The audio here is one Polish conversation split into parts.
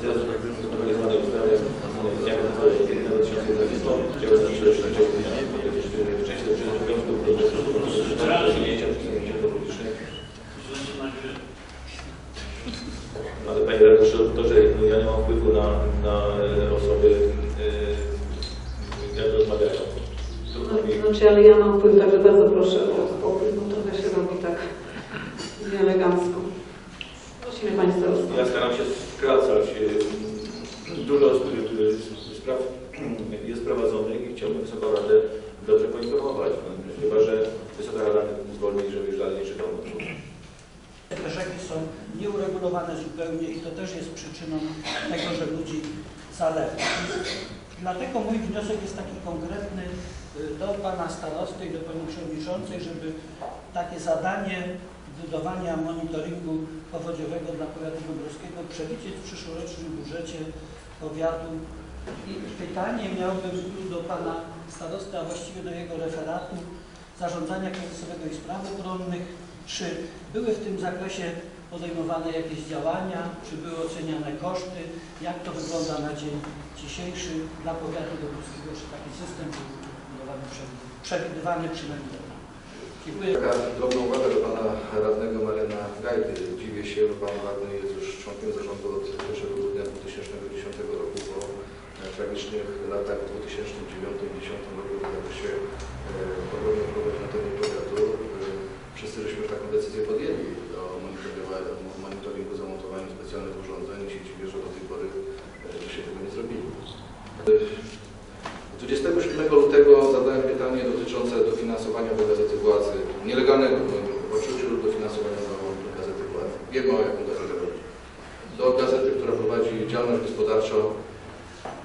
Teraz, jak zdecydowanie zwane ustawy, jak na 2011 działy na 36 do Pana Starosty i do Pani Przewodniczącej, żeby takie zadanie budowania monitoringu powodziowego dla powiatu dąbrowskiego przewidzieć w przyszłorocznym budżecie powiatu. I pytanie miałbym tu do Pana Starosty, a właściwie do jego referatu zarządzania kryzysowego i spraw obronnych. Czy były w tym zakresie podejmowane jakieś działania, czy były oceniane koszty, jak to wygląda na dzień dzisiejszy dla powiatu dobrowskiego, czy taki system był przewi- przewidywany przynajmniej. Dziękuję. Taka drobna uwaga do pana radnego Marena Gajdy. Dziwię się, bo pan radny jest już członkiem zarządu od 1 grudnia 2010 roku, bo w tragicznych latach 2009-2010 roku w zakresie ogromnych problemów na terenie powiatu e, wszyscy żeśmy taką decyzję podjęli o monitorowaniu, monitoringu zamontowaniu specjalnych urządzeń i się dziwię, że do tej pory e, że się tego nie zrobiło. 27 lutego zadałem pytanie dotyczące dofinansowania do Gazety Władzy, nielegalnego w moim poczuciu dofinansowania do Gazety Władzy. Wiemy o jaką gazetę chodzi. Do gazety, która prowadzi działalność gospodarczą.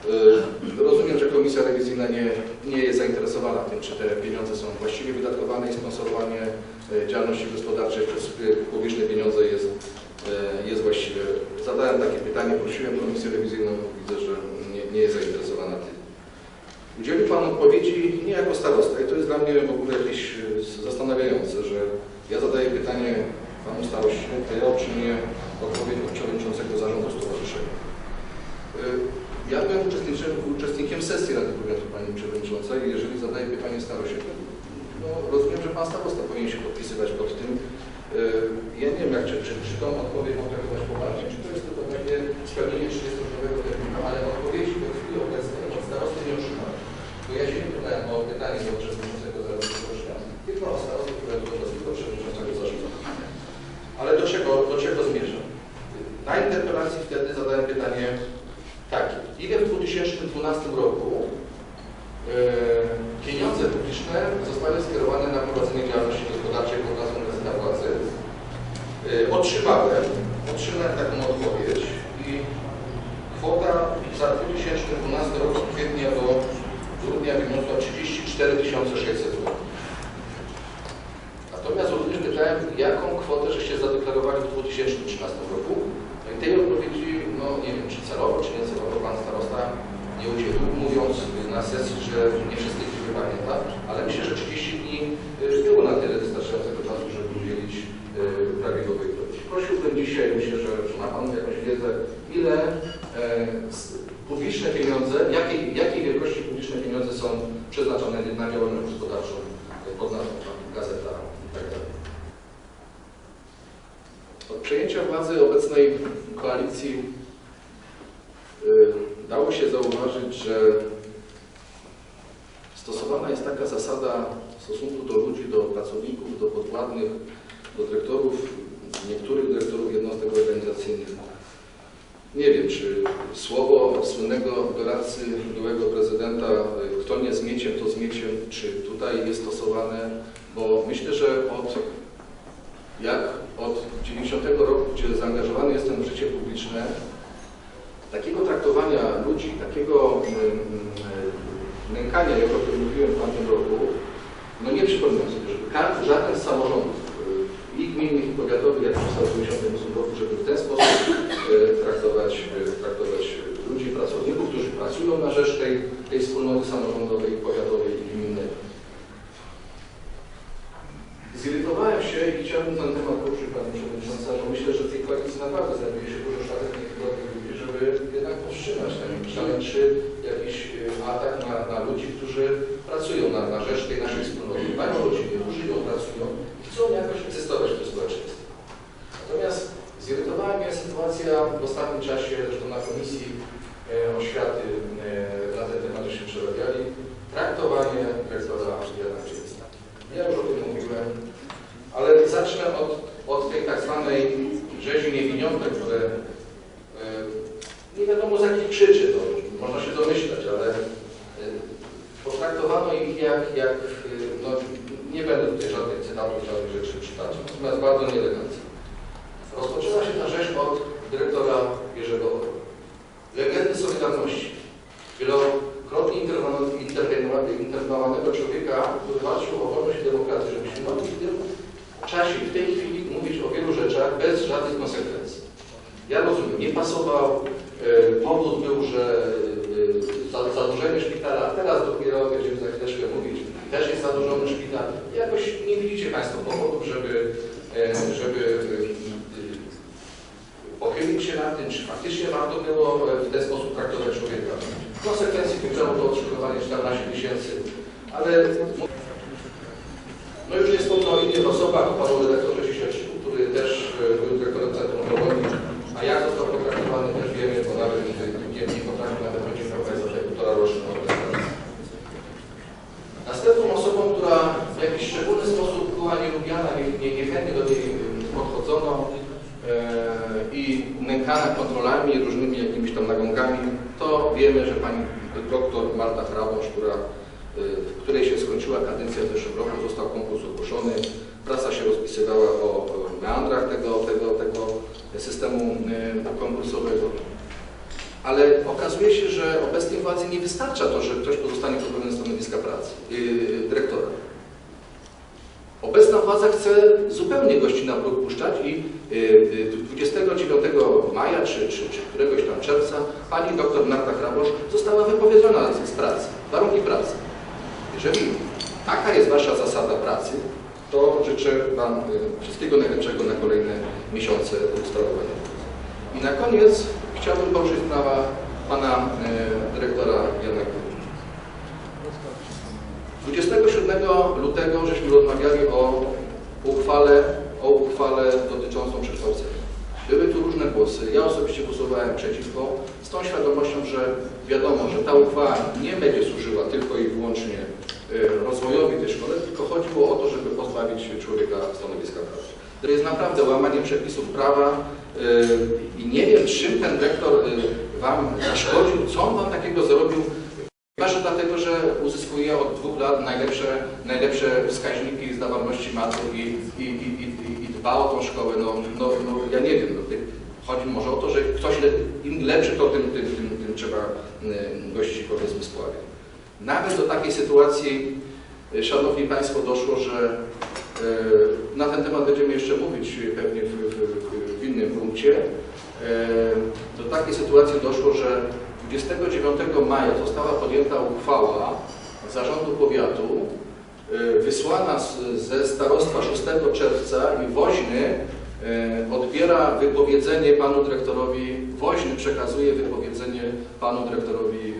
Yy, Rozumiem, że Komisja Rewizyjna nie, nie jest zainteresowana tym, czy te pieniądze są właściwie wydatkowane i sponsorowanie yy, działalności gospodarczej przez yy, publiczne pieniądze jest, yy, jest właściwe. Zadałem takie pytanie, prosiłem Komisję Rewizyjną, widzę, że nie, nie jest zainteresowana tym. Udzielił Pan odpowiedzi nie jako starosta i to jest dla mnie w ogóle jakieś e, zastanawiające, że ja zadaję pytanie Panu staroście, to ja otrzymuję odpowiedź od Przewodniczącego Zarządu Stowarzyszenia. E, Ja byłem uczestnikiem, uczestnikiem sesji Rady Powiatu Pani I jeżeli zadaję pytanie staroście, to no, rozumiem, że Pan starosta powinien się podpisywać pod tym. E, Ja nie wiem, jak, czy, czy, czy tą odpowiedź mam traktować poważnie, czy to jest tylko takie spełnienie 30-dniowego terminu, ale odpowiedzi do chwili obecnej od starosty nie otrzymałem. Bo ja się nie pytałem o pytanie do przewodniczącego zarządu stowarzyszenia, tylko o starostę, która do do przewodniczącego zarządu. Ale do czego, do czego zmierzam? Na interpelacji wtedy zadałem pytanie takie. Ile w 2012 roku e, pieniądze publiczne zostały skierowane na prowadzenie działalności gospodarczej pod nazwą Gazeta Władzy? E, otrzymałem, otrzymałem taką odpowiedź i kwota za 2012 rok od kwietnia do grudnia wyniosła 34 600 zł. Natomiast również pytałem, jaką kwotę żeście zadeklarowali w 2013 roku. No i tej odpowiedzi, no nie wiem, czy celowo, czy niecelowo pan starosta nie udzielił, mówiąc na sesji, że nie wszystkie liczby pamięta, ale myślę, że 30 dni y, było na tyle wystarczającego czasu, żeby udzielić y, prawidłowej odpowiedzi. Prosiłbym dzisiaj, myślę, że, że ma Pan jakąś wiedzę, ile e, s- publiczne pieniądze, jakiej, jakiej wielkości publiczne pieniądze są przeznaczone na działalność gospodarczą e, pod nazwą tam, gazeta i tak dalej. Od przejęcia władzy obecnej koalicji y, dało się zauważyć, że stosowana jest taka zasada w stosunku do ludzi, do pracowników, do podwładnych, do dyrektorów, niektórych dyrektorów jednostek organizacyjnych. Nie wiem, czy słowo słynnego doradcy byłego prezydenta, y, kto nie zmieciem, to zmieciem, czy tutaj jest stosowane, bo myślę, że od jak 90 roku, gdzie zaangażowany jestem w życie publiczne, takiego traktowania ludzi, takiego mm, mm, nękania, jak o tym mówiłem w tamtym roku, no nie przypominam sobie, żeby żaden z samorządów, y, i gminnych, i powiatowych, jak powstał w 98 roku, żeby w ten sposób y, traktować, y, traktować ludzi, pracowników, którzy pracują na rzecz tej, tej wspólnoty samorządowej, powiatowej i gminnej. Zirytowałem się i chciałbym ten temat poruszyć Pani Przewodnicząca, bo myślę, że w tej koalicji naprawdę znajduje się dużo szlachetnych i godnych ludzi, żeby dopuszczalny, czy jakiś e, atak na, na ludzi, którzy pracują na, na rzecz tej naszej wspólnoty. Mają rodziny, żyją, pracują i chcą jakoś egzystować w tym społeczeństwie. Natomiast zirytowała mnie sytuacja w ostatnim czasie, zresztą na Komisji e, Oświaty e, na ten temat żeśmy przerabiali, traktowanie rektora Jana Czysta. Ja już o tym mówiłem, ale zacznę od, od tej tak zwanej rzezi niewiniątek, które e, nie wiadomo z jakich przyczyn, no, można się domyślać, ale e, potraktowano ich jak, jak e, no, nie będę tutaj żadnych cytatów, żadnych rzeczy przytaczał, natomiast bardzo nieelegancko. Rozpoczęła się ta rzecz od dyrektora Jerzego Orła. Legendy Solidarności. Wielokrotnie interwenu- interwenu- internowanego człowieka, który walczył o wolność i demokrację, żebyśmy mogli w tym czasie, w tej chwili mówić o wielu rzeczach bez żadnych konsekwencji. Ja rozumiem, nie pasował, e, powód był, że e, za- zadłużenie szpitala, a teraz dopiero będziemy za chwileczkę mówić, też jest zadłużony szpital. Jakoś nie widzicie Państwo powodów, żeby, e, żeby e, pochylić się nad tym, czy faktycznie warto było e, w ten sposób traktować człowieka. W konsekwencji wygrało to odszkodowanie 14 tysięcy, ale no już nie wspomnę o innych osobach, o panu redaktorze Ciesielczyku, który też e, był dyrektorem Centrum Chorobowni, a jak został potraktowany też wiemy, bo nawet nie, nie, nie potrafił nawet rodzina za te półtora roczne Następną osobą, która w jakiś szczególny sposób była nielubiana, nie, nie, niechętnie do niej e, podchodzono e, i nękana kontrolami, różnymi jakimiś tam nagonkami, to wiemy, że pani doktor Marta Hrabosz, która y, w której się skończyła kadencja w zeszłym roku, został konkurs ogłoszony. Prasa się rozpisywała o o meandrach tego, tego, tego systemu y, konkursowego. Ale okazuje się, że obecnej władzy nie wystarcza to, że ktoś pozostanie pozbawiony stanowiska pracy, yy, dyrektora. Obecna władza chce zupełnie gości na próg puszczać i y, y, 29 maja czy, czy, czy któregoś tam czerwca pani doktor Marta Hrabosz została wypowiedzona z pracy, warunki pracy. Jeżeli taka jest Wasza zasada pracy, to życzę Wam y, wszystkiego najlepszego na kolejne miesiące sprawowania. I na koniec chciałbym poruszyć sprawa Pana y, Dyrektora Jana Górnika. 27 lutego żeśmy rozmawiali o uchwale, o uchwale dotyczącą przekształcenia. Były tu różne głosy. Ja osobiście głosowałem przeciwko, z tą świadomością, że wiadomo, że ta uchwała nie będzie służyła tylko i wyłącznie y, rozwojowi tej szkoły, tylko chodziło o to, żeby pozbawić człowieka stanowiska pracy. To jest naprawdę łamanie przepisów prawa i nie wiem, czym ten rektor y, Wam zaszkodził, co on Wam takiego zrobił, Chyba, że dlatego, że uzyskuje od dwóch lat najlepsze, najlepsze wskaźniki zdawalności matur i, i, i, i, i- dba o tą szkołę. No, no, no ja nie wiem. No, chodzi może o to, że ktoś le, im lepszy, to tym, tym, tym, tym trzeba y, gości powiedzmy spławiać. Nawet do takiej sytuacji, y, Szanowni Państwo, doszło, że y, na ten temat będziemy jeszcze mówić pewnie w, w innym punkcie. Y, Do takiej sytuacji doszło, że 29 maja została podjęta uchwała Zarządu Powiatu y, wysłana ze starostwa 6 czerwca i Woźny y, odbiera wypowiedzenie panu dyrektorowi, Woźny przekazuje wypowiedzenie panu dyrektorowi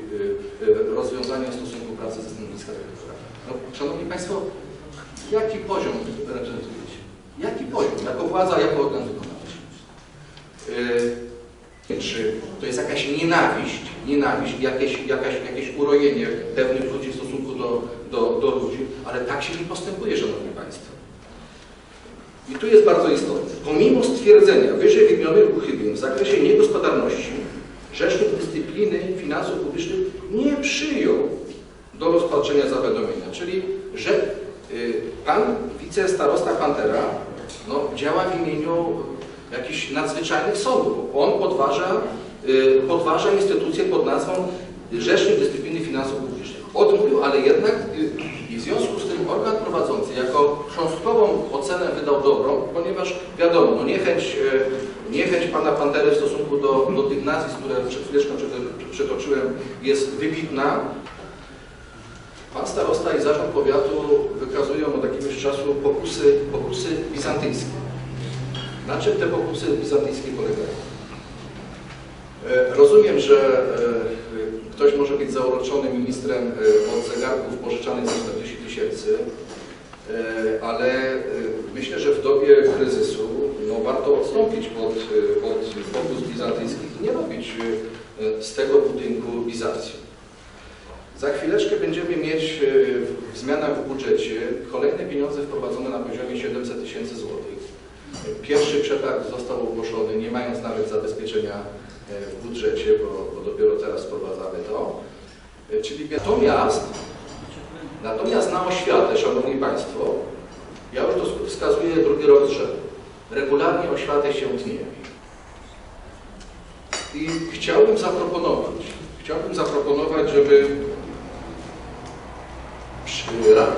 rozwiązania stosunku pracy ze stanowiska dyrektora. No, Szanowni Państwo, jaki poziom reprezentujecie? Jaki poziom? Jako władza, jako organ wykonawczy? Czy to jest jakaś nienawiść, nienawiść, jakieś, jakaś, jakieś urojenie pewnych ludzi w stosunku do, do, do ludzi, ale tak się nie postępuje, Szanowni Państwo. I tu jest bardzo istotne. Pomimo stwierdzenia wyżej wymienionych uchybień w zakresie niegospodarności, Rzecznik Dyscypliny Finansów Publicznych nie przyjął do rozpatrzenia zawiadomienia. Czyli, że y, pan wicestarosta Pantera no, działa w imieniu jakichś nadzwyczajnych sądów. On podważa, y, podważa instytucję pod nazwą Rzecznik Dyscypliny Finansów Publicznych. Odmówił, ale jednak y, i w związku z tym organ prowadzący jako cząstkową ocenę wydał dobrą, ponieważ wiadomo, no niechęć, y, niechęć pana Pantery w stosunku do, do tych nazwisk, które przed chwileczką przytoczyłem, jest wybitna. Pan starosta i zarząd powiatu wykazują od jakiegoś czasu pokusy, pokusy bizantyjskie. Na czym te pokusy bizantyjskie polegają? E, Rozumiem, że e, ktoś może być zauroczony ministrem e, od zegarków pożyczanych za 40 tysięcy, ale myślę, że w dobie kryzysu no, warto odstąpić od, od pokus bizantyjskich i nie robić z tego budynku bizancjum. Za chwileczkę będziemy mieć w zmianach w budżecie kolejne pieniądze wprowadzone na poziomie 700 tysięcy złotych. Pierwszy przetarg został ogłoszony, nie mając nawet zabezpieczenia e, w budżecie, bo, bo dopiero teraz wprowadzamy to. E, Czyli natomiast, natomiast na oświatę, Szanowni Państwo, ja już to wskazuję drugi rok. Regularnie oświatę się tnie. I chciałbym zaproponować, chciałbym zaproponować, żeby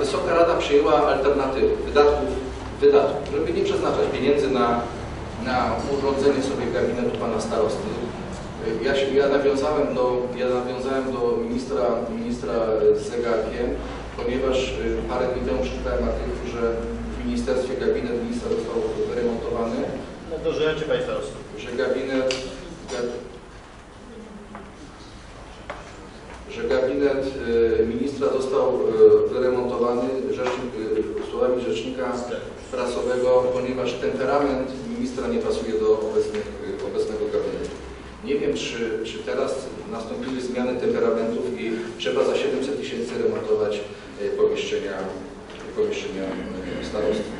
Wysoka Rada przyjęła alternatywy wydatków, wydatków, żeby nie przeznaczać pieniędzy na, na urządzenie sobie gabinetu pana starosty. Ja, się, ja, nawiązałem do, ja nawiązałem do ministra, ministra z zegarkiem, ponieważ y, parę dni temu przeczytałem artykuł, że w ministerstwie gabinet ministra został wyremontowany, No do rzeczy Panie Starosto. że gabinet, ga- że gabinet y, ministra został y, wyremontowany rzecznik, słowami rzecznika prasowego, ponieważ temperament ministra nie pasuje do obecnych, obecnego gabinetu. Nie wiem, czy, czy teraz nastąpiły zmiany temperamentów i trzeba za 700 tysięcy remontować y, pomieszczenia, pomieszczenia y, starostwa.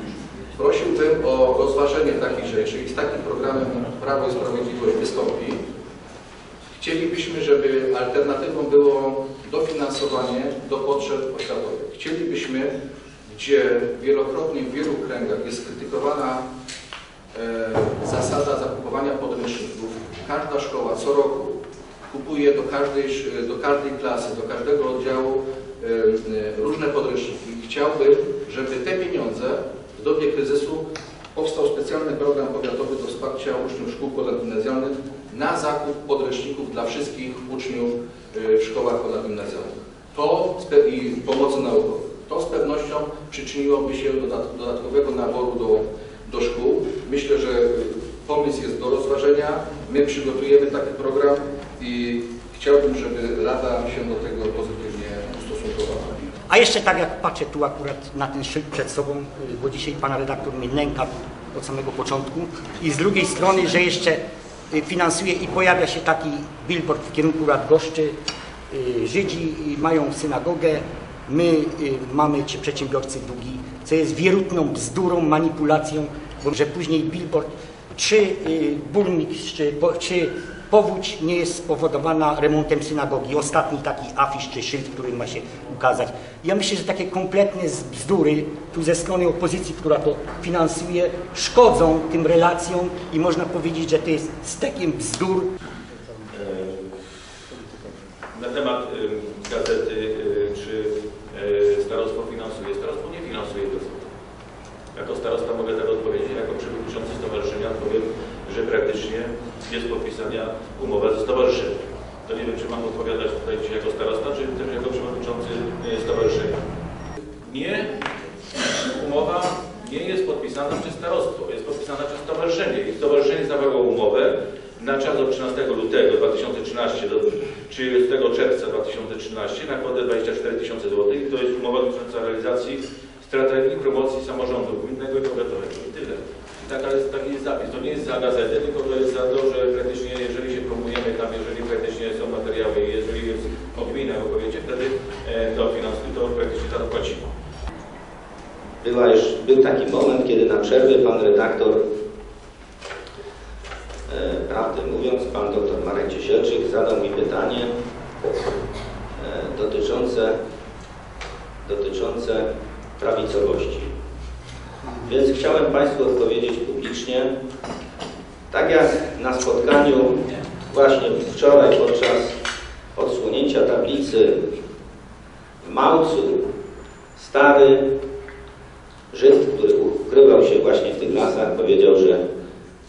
Prosiłbym o rozważenie takich rzeczy i z takim programem Prawo i Sprawiedliwość wystąpi. Chcielibyśmy, żeby alternatywą było dofinansowanie do potrzeb oświatowych. Chcielibyśmy, gdzie wielokrotnie w wielu kręgach jest krytykowana e, zasada zakupowania podręczników, każda szkoła co roku kupuje do każdej, do każdej klasy, do każdego oddziału e, e, różne podręczniki. Chciałbym, żeby te pieniądze w dobie kryzysu powstał specjalny program powiatowy do wsparcia uczniów szkół ponadgimnazjalnych na zakup podręczników dla wszystkich uczniów y, w szkołach ponadgimnazjalnych. To i pomocy naukowej. Przyczyniłoby się do dodat- dodatkowego naboru do, do szkół. Myślę, że pomysł jest do rozważenia. My przygotujemy taki program i chciałbym, żeby Rada się do tego pozytywnie ustosunkowała. A jeszcze tak jak patrzę tu akurat na ten szyld przed sobą, bo dzisiaj pan redaktor mnie nęka od samego początku i z drugiej strony, że jeszcze y, finansuje i pojawia się taki billboard w kierunku Radgoszczy. y, Żydzi mają synagogę, my y, mamy ci przedsiębiorcy długi, co jest wierutną bzdurą, manipulacją, bo że później billboard, czy y, burmistrz, czy, czy powódź nie jest spowodowana remontem synagogi. Ostatni taki afisz czy szyld, który ma się ukazać. Ja myślę, że takie kompletne bzdury tu ze strony opozycji, która to finansuje, szkodzą tym relacjom i można powiedzieć, że to jest stekiem bzdur, 4000 zł. To jest umowa dotycząca realizacji strategii promocji samorządu gminnego i powiatowego. I tyle. Taka jest, taki jest zapis. To nie jest za gazetę, tylko to jest za to, że praktycznie jeżeli się promujemy tam, jeżeli praktycznie są materiały, jeżeli jest o gminach, o powiecie, wtedy e, to finansuje, to praktycznie za to płacimy. Była już, był taki moment, kiedy na przerwie pan redaktor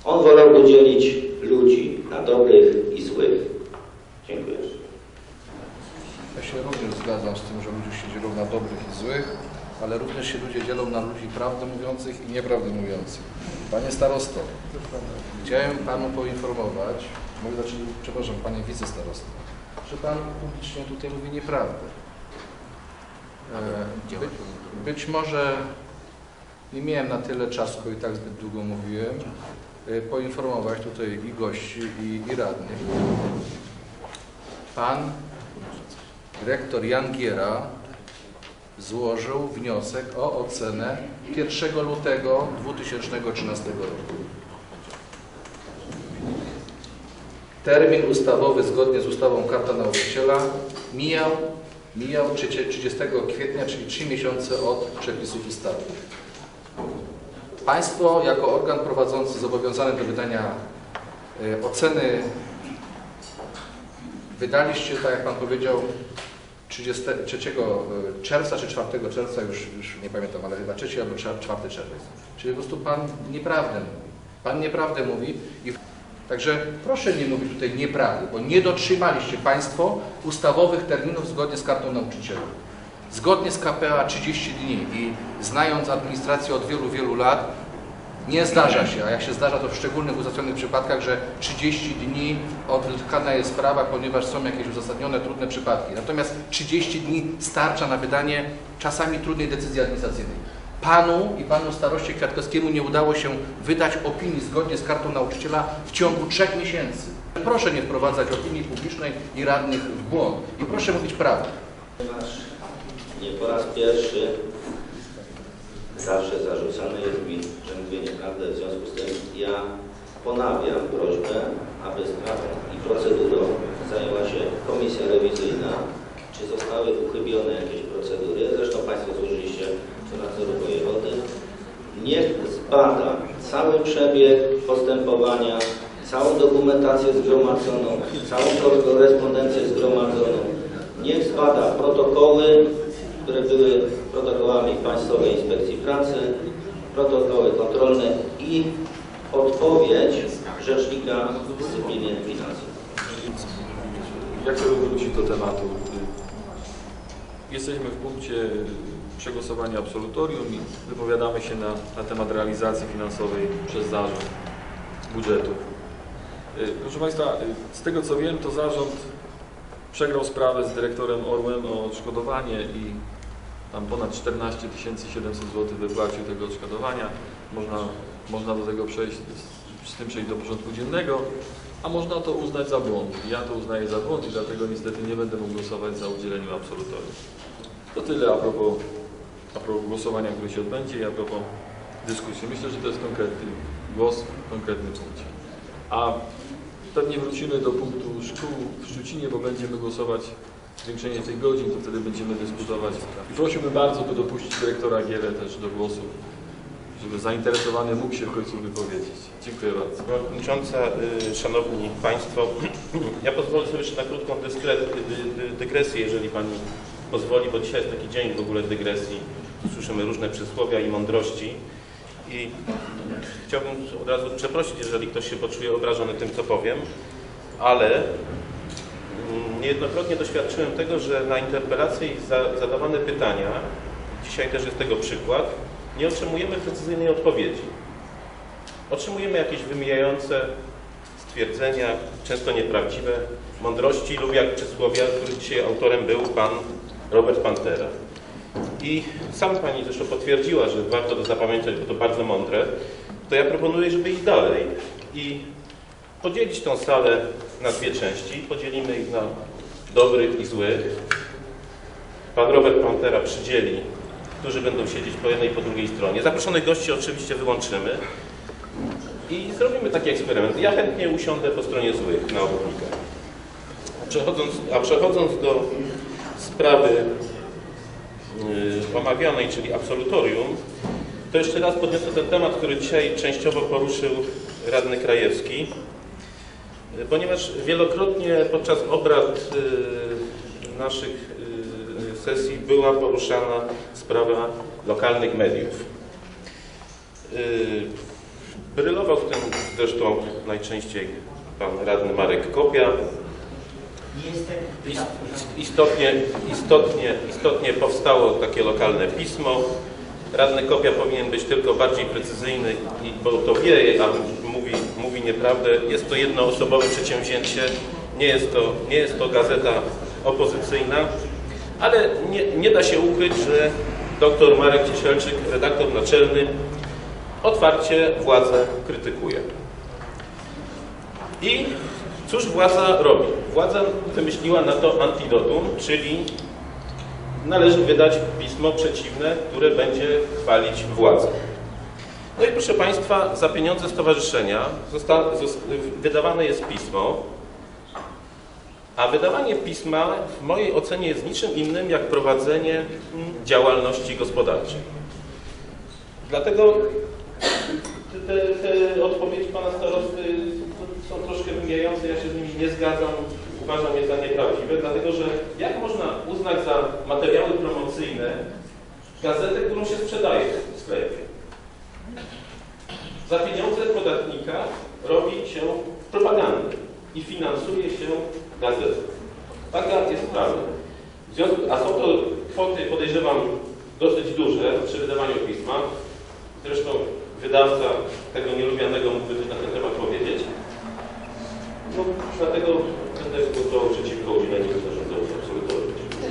on wolałby dzielić ludzi na dobrych i złych. Dziękuję. Ja się również zgadzam z tym, że ludzie się dzielą na dobrych i złych, ale również się ludzie dzielą na ludzi prawdę mówiących i nieprawdę mówiących. Panie starosto, chciałem Panu poinformować, Mówi, znaczy, przepraszam, panie wicestarosto, że pan publicznie tutaj mówi nieprawdę. E, By, być może nie miałem na tyle czasu, bo i tak zbyt długo mówiłem, poinformować tutaj i gości, i, i radnych. Pan dyrektor Jan Giera złożył wniosek o ocenę 1 lutego 2013 roku. Termin ustawowy zgodnie z ustawą Karta Nauczyciela mijał, mijał 3 30 kwietnia, czyli 3 miesiące od przepisów ustawy. Państwo jako organ prowadzący zobowiązany do wydania e, oceny wydaliście, tak jak Pan powiedział, 33 czerwca czy 4 czerwca, już, już nie pamiętam, ale chyba 3 albo 4 czerwiec. Czyli po prostu Pan nieprawdę mówi. Pan nieprawdę mówi i Także proszę nie mówić tutaj nieprawdy, bo nie dotrzymaliście Państwo ustawowych terminów zgodnie z kartą nauczyciela. Zgodnie z KPA 30 dni i znając administrację od wielu, wielu lat, nie zdarza się, a jak się zdarza, to w szczególnych uzasadnionych przypadkach, że 30 dni odwlekana jest sprawa, ponieważ są jakieś uzasadnione, trudne przypadki. Natomiast 30 dni starcza na wydanie czasami trudnej decyzji administracyjnej. Panu i panu staroście Kwiatkowskiemu nie udało się wydać opinii zgodnie z kartą nauczyciela w ciągu trzech miesięcy. Proszę nie wprowadzać opinii publicznej i radnych w błąd. I proszę mówić prawdę. Nie po raz pierwszy zawsze zarzucane jest mi, że mówię nieprawdę, w związku z tym ja ponawiam prośbę, aby sprawą i procedurą zajęła się komisja rewizyjna, czy zostały uchybione jakieś procedury. Zresztą Państwo złożyliście do nadzoru wojewody. Niech zbada cały przebieg postępowania, całą dokumentację zgromadzoną, całą korespondencję zgromadzoną. Niech zbada protokoły, które były protokołami Państwowej Inspekcji Pracy, protokoły kontrolne i odpowiedź Rzecznika Dyscypliny Finansów. Jak chcę wrócić do tematu? Jesteśmy w punkcie przegłosowania absolutorium i wypowiadamy się na, na temat realizacji finansowej przez zarząd budżetu. Y, Proszę Państwa, y, z tego co wiem, to zarząd przegrał sprawę z dyrektorem Orłem o odszkodowanie i tam ponad 14 700 zł wypłacił tego odszkodowania. Można, można do tego przejść, z, tym przejść do porządku dziennego, a można to uznać za błąd. Ja to uznaję za błąd i dlatego niestety nie będę mógł głosować za udzieleniem absolutorium. To tyle a propos, a propos głosowania, które się odbędzie i a propos dyskusji. Myślę, że to jest konkretny głos w konkretnym punkcie. A pewnie wrócimy do punktu szkół w Szczucinie, bo będziemy głosować zwiększenie tych godzin, to wtedy będziemy dyskutować. I prosiłbym bardzo, by dopuścić dyrektora Gielę też do głosu, żeby zainteresowany mógł się w końcu wypowiedzieć. Dziękuję bardzo. Przewodnicząca, y, Szanowni Państwo, ja pozwolę sobie jeszcze na krótką dygresję, jeżeli Pani pozwoli, bo dzisiaj jest taki dzień w ogóle dygresji. Słyszymy różne przysłowia i mądrości. I chciałbym od razu przeprosić, jeżeli ktoś się poczuje obrażony tym, co powiem, ale niejednokrotnie doświadczyłem tego, że na interpelacje i za, zadawane pytania, dzisiaj też jest tego przykład, nie otrzymujemy precyzyjnej odpowiedzi. Otrzymujemy jakieś wymijające stwierdzenia, często nieprawdziwe, mądrości lub jak przysłowia, których dzisiaj autorem był pan Robert Pantera. I sam Pani zresztą potwierdziła, że warto to zapamiętać, bo to bardzo mądre, to ja proponuję, żeby iść dalej i podzielić tą salę na dwie części. Podzielimy ich na dobrych i złych. Pan Robert Pantera przydzieli, którzy będą siedzieć po jednej i po drugiej stronie. Zaproszonych gości oczywiście wyłączymy i zrobimy taki eksperyment. Ja chętnie usiądę po stronie złych na obwodnikach. Przechodząc, a przechodząc do sprawy yy, omawianej, czyli absolutorium, to jeszcze raz podniosę ten temat, który dzisiaj częściowo poruszył radny Krajewski, ponieważ wielokrotnie podczas obrad yy, naszych yy, sesji była poruszana sprawa lokalnych mediów. Yy, Brylował w tym zresztą najczęściej pan radny Marek Kopia. Ist- Istotnie, istotnie, istotnie powstało takie lokalne pismo. Radny Kopia powinien być tylko bardziej precyzyjny, i- bo to wie, a mówi, nieprawdę. Jest to jednoosobowe przedsięwzięcie, nie jest to, nie jest to gazeta opozycyjna, ale nie, nie da się ukryć, że dr Marek Ciesielczyk, redaktor naczelny, otwarcie władzę krytykuje. I cóż władza robi? Władza wymyśliła na to antidotum, czyli należy wydać pismo przeciwne, które będzie chwalić władzę. No i proszę Państwa, za pieniądze stowarzyszenia zosta, zos, wydawane jest pismo, a wydawanie pisma w mojej ocenie jest niczym innym jak prowadzenie działalności gospodarczej. Dlatego te, te, te odpowiedzi Pana Starosty są troszkę wymijające, ja się z nimi nie zgadzam, uważam je za nieprawdziwe, dlatego że jak można uznać za materiały promocyjne gazetę, którą się sprzedaje w sklepie? Za pieniądze podatnika robi się propagandę i finansuje się gazetę. Taka jest prawda. A są to kwoty, podejrzewam, dosyć duże przy wydawaniu pisma. Zresztą wydawca tego nielubianego mógłby coś na ten temat powiedzieć. No, dlatego będę głosował przeciwko udzieleniu.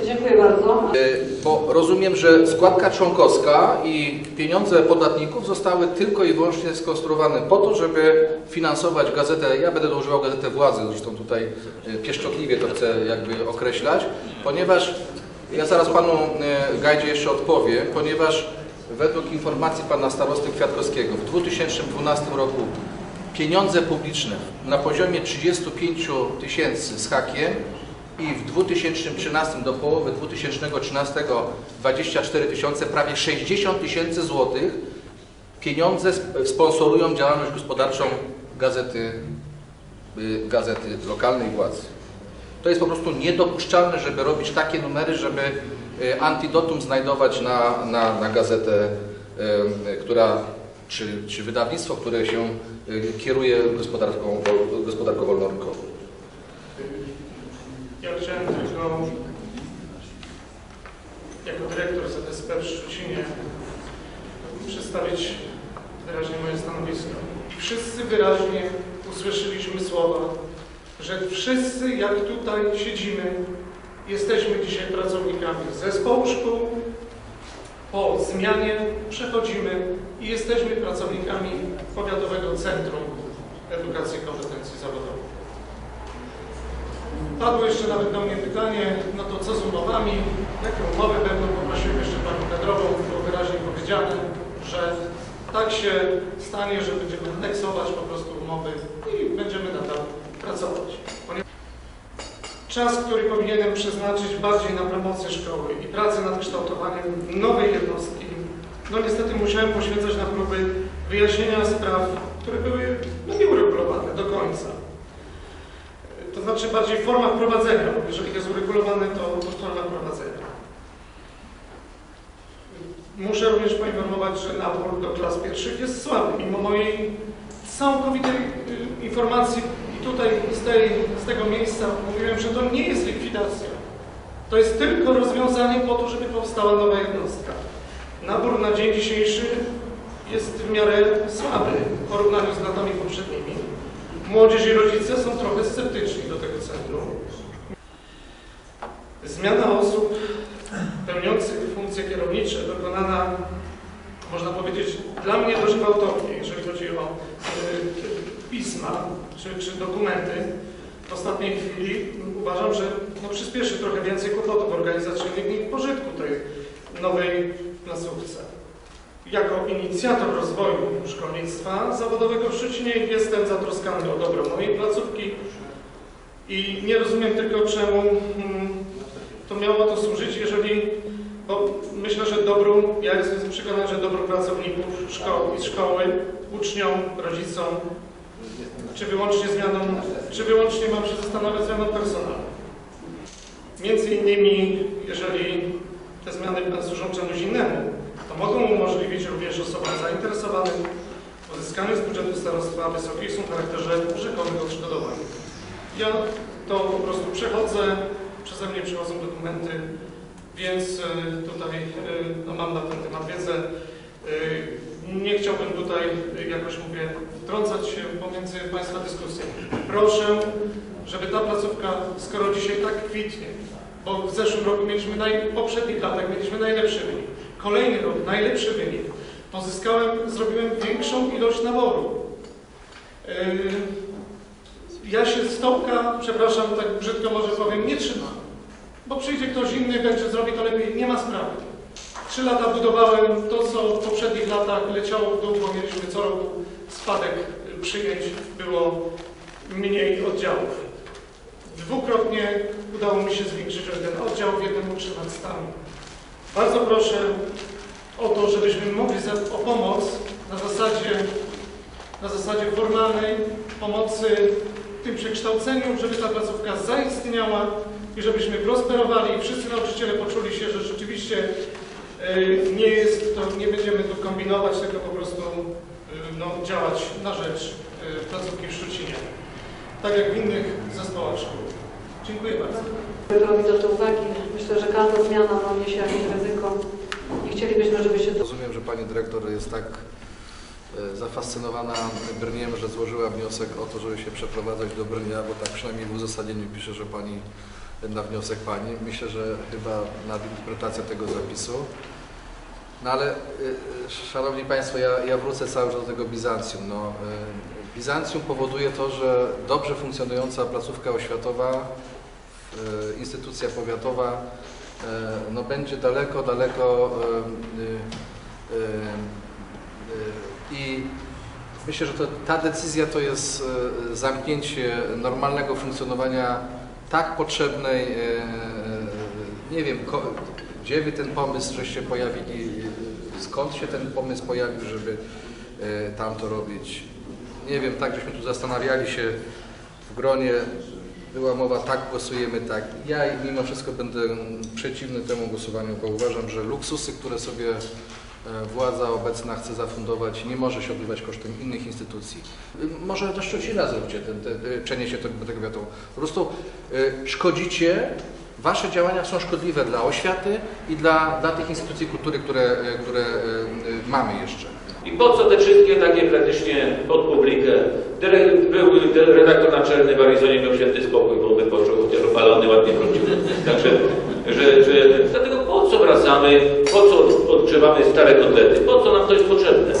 Dziękuję bardzo. E, Bo rozumiem, że składka członkowska i pieniądze podatników zostały tylko i wyłącznie skonstruowane po to, żeby finansować gazetę, ja będę używał gazetę władzy, zresztą tutaj e, pieszczotliwie to chcę jakby określać, ponieważ, ja zaraz Panu e, Gajdzie jeszcze odpowiem, ponieważ według informacji Pana Starosty Kwiatkowskiego w 2012 roku pieniądze publiczne na poziomie 35 tysięcy z hakiem i w 2013 do połowy 2013 24 tysiące, prawie 60 tysięcy złotych pieniądze sp- sponsorują działalność gospodarczą gazety, y, gazety lokalnej władzy. To jest po prostu niedopuszczalne, żeby robić takie numery, żeby y, antidotum znajdować na, na, na gazetę, y, która, czy, czy wydawnictwo, które się kieruje gospodarką, gospodarką wolnorynkową. Ja chciałem tylko jako dyrektor ZSP w Szczecinie przedstawić wyraźnie moje stanowisko. Wszyscy wyraźnie usłyszeliśmy słowa, że wszyscy jak tutaj siedzimy, jesteśmy dzisiaj pracownikami zespołu szkół, po zmianie przechodzimy i jesteśmy pracownikami Powiatowego Centrum Edukacji i Kompetencji Zawodowych. Padło jeszcze nawet do mnie pytanie, no to co z umowami? Jakie umowy będą? Poprosiłem jeszcze Panią Pedrową, było wyraźnie powiedziane, że tak się stanie, że będziemy aneksować po prostu umowy i będziemy nadal pracować. Czas, który powinienem przeznaczyć bardziej na promocję szkoły i pracę nad kształtowaniem nowej jednostki, no niestety musiałem poświęcać na próby wyjaśnienia spraw, które były no, nieuregulowane do końca. To znaczy bardziej w formach prowadzenia, jeżeli jest uregulowane, to, to forma prowadzenia. Muszę również poinformować, że nabór do klas pierwszych jest słaby, mimo mojej całkowitej y, informacji i tutaj z, tej, z tego miejsca mówiłem, że to nie jest likwidacja. To jest tylko rozwiązanie po to, żeby powstała nowa jednostka. Nabór na dzień dzisiejszy jest w miarę słaby w porównaniu z latami poprzednimi. Młodzież i rodzice są trochę sceptyczni do tego centrum. Zmiana osób pełniących funkcje kierownicze dokonana, można powiedzieć, dla mnie dość gwałtownie, jeżeli chodzi o y, pisma czy, czy dokumenty. W ostatniej chwili uważam, że no, przyspieszy trochę więcej kłopotów organizacyjnych i pożytku tej nowej placówce. Jako inicjator rozwoju szkolnictwa zawodowego w Szczecinie jestem zatroskany o dobro mojej placówki i nie rozumiem tylko czemu mm, to miało to służyć, jeżeli, bo myślę, że dobru, ja jestem przekonany, że dobru pracowników szkoły szkoły, uczniom, rodzicom, czy wyłącznie zmianą, czy wyłącznie mam się zastanawiać zmianą personalną. Między innymi, jeżeli te zmiany służą czemuś innemu, to mogą umożliwić również osobom zainteresowanym w uzyskaniu z budżetu starostwa wysokiej sum w charakterze rzekomych odszkodowań. Ja to po prostu przechodzę, przeze mnie przychodzą dokumenty, więc y, tutaj y, no, mam na ten temat wiedzę. Y, Nie chciałbym tutaj, jakoś mówię, wtrącać się pomiędzy Państwa dyskusję. Proszę, żeby ta placówka, skoro dzisiaj tak kwitnie, bo w zeszłym roku mieliśmy, naj, poprzednich latach mieliśmy najlepszy wynik, kolejny rok najlepszy wynik, pozyskałem, zrobiłem większą ilość naboru. Yy, ja się stołka, przepraszam, tak brzydko może powiem, nie trzymam. Bo przyjdzie ktoś inny, będzie zrobi to lepiej, nie ma sprawy. Trzy lata budowałem to, co w poprzednich latach leciało w dół, bo mieliśmy co roku spadek przyjęć, było mniej oddziałów. Dwukrotnie udało mi się zwiększyć jeden oddział, w jednym utrzymać stan. Bardzo proszę o to, żebyśmy mogli za, o pomoc na zasadzie, na zasadzie formalnej pomocy w tym przekształceniu, żeby ta placówka zaistniała i żebyśmy prosperowali i wszyscy nauczyciele poczuli się, że rzeczywiście y, nie jest to, nie będziemy tu kombinować, tylko po prostu y, no, działać na rzecz y, placówki w Szczucinie. Tak jak w innych zespołach szkół. Dziękuję bardzo. Robi do tej uwagi. Myślę, że każda zmiana no, niesie jakieś ryzyko i chcielibyśmy, żeby się to Rozumiem, że pani dyrektor jest tak e, zafascynowana Brniem, że złożyła wniosek o to, żeby się przeprowadzać do Brnia, bo tak przynajmniej w uzasadnieniu pisze, że pani na wniosek pani. Myślę, że chyba nad interpretacją tego zapisu. No ale, e, e, Szanowni Państwo, ja, ja wrócę cały czas do tego Bizancjum. No, e, Bizancjum powoduje to, że dobrze funkcjonująca placówka oświatowa, e, instytucja powiatowa e, no, będzie daleko, daleko e, e, e, i myślę, że to, ta decyzja to jest e, zamknięcie normalnego funkcjonowania tak potrzebnej, e, e, nie wiem, gdzie wy ten pomysł żeście pojawili, e, skąd się ten pomysł pojawił, żeby e, tam to robić. Nie wiem, tak żeśmy tu zastanawiali się w gronie, była mowa tak, głosujemy tak. Ja mimo wszystko będę przeciwny temu głosowaniu, bo uważam, że luksusy, które sobie e, władza obecna chce zafundować, nie może się odbywać kosztem innych instytucji. Y, Może do Szczecina zróbcie ten, ten, y, przeniesie tego, wiatru. Po prostu y, szkodzicie, wasze działania są szkodliwe dla oświaty i dla, dla tych instytucji kultury, które, które mamy jeszcze. I po co te wszystkie takie praktycznie pod publikę? Był redaktor naczelny w Arizonie, miał święty spokój, bo wypoczął, chociaż opalony ładnie wrócił. Także, że, że, dlatego po co wracamy, po co odgrzewamy stare kotlety, po co nam to jest potrzebne?